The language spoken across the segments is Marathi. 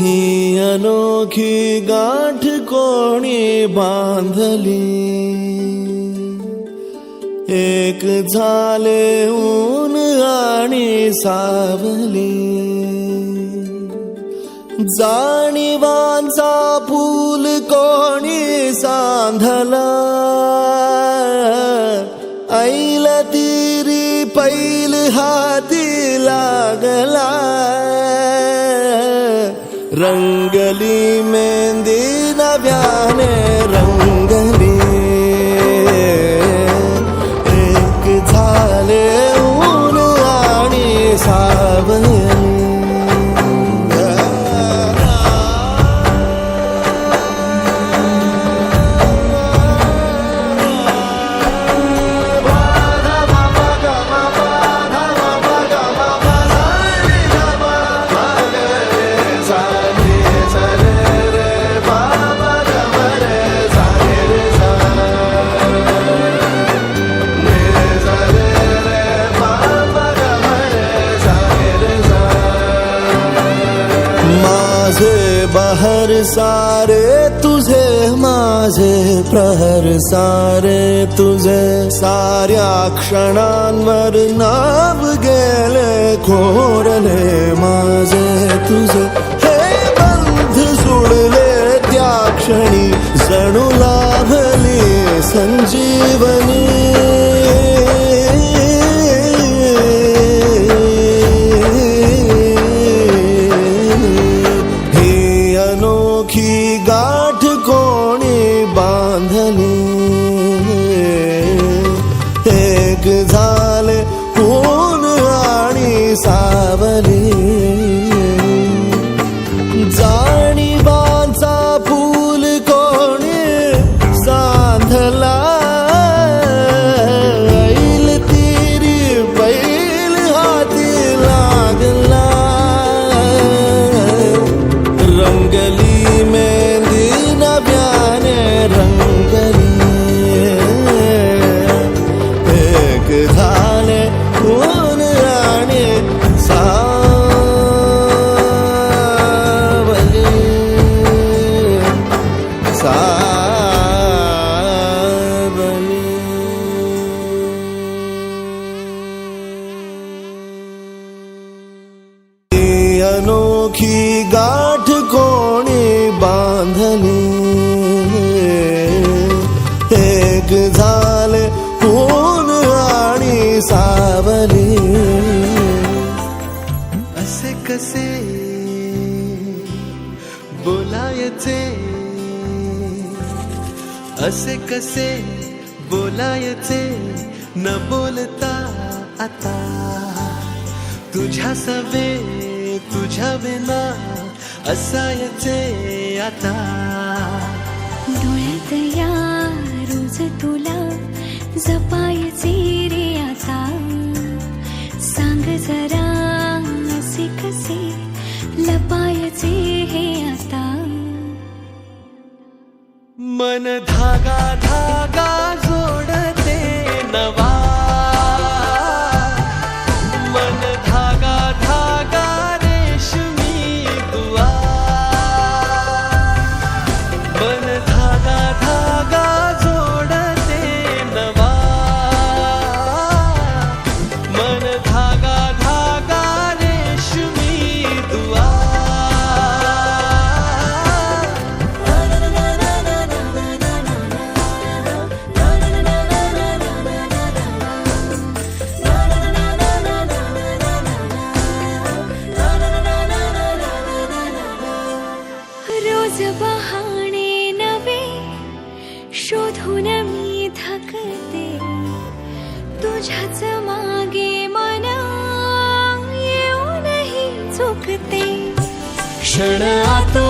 ही अनोखी गाठ कोणी बांधली? एक झाले ऊन आणि सावली. जाणीवांचा फूल कोणी सांधला? ऐल तिरी पैल हाती लागला. रंगली मेहंदी नव्याने रंगली बहर सारे तुझे माझे प्रहर सारे तुझे। साऱ्या क्षणांवर नाव गेले खोरले माझे तुझे। हे बंध सुडले त्या क्षणी जणू लाभली संजीवनी गाठ कोणी बांधली. एक झाले कोण आणि सावली. असे कसे बोलायचे? असे कसे बोलायचे? न बोलता आता तुझ्या सवे तुझ्या विना असायचे आता. डोळ्यात या रोज तुला जपायचे रे आता. सांग जरा असे कसे लपायचे हे आता. मन धागा रोज बहाणे नवे शोधून मी थकते. तुझ्याच मागे मन येऊनही चुकते क्षण आतुर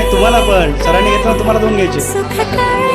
नाही तुम्हाला पण. सरांनी घेतला तुम्हाला दोन घ्यायचे.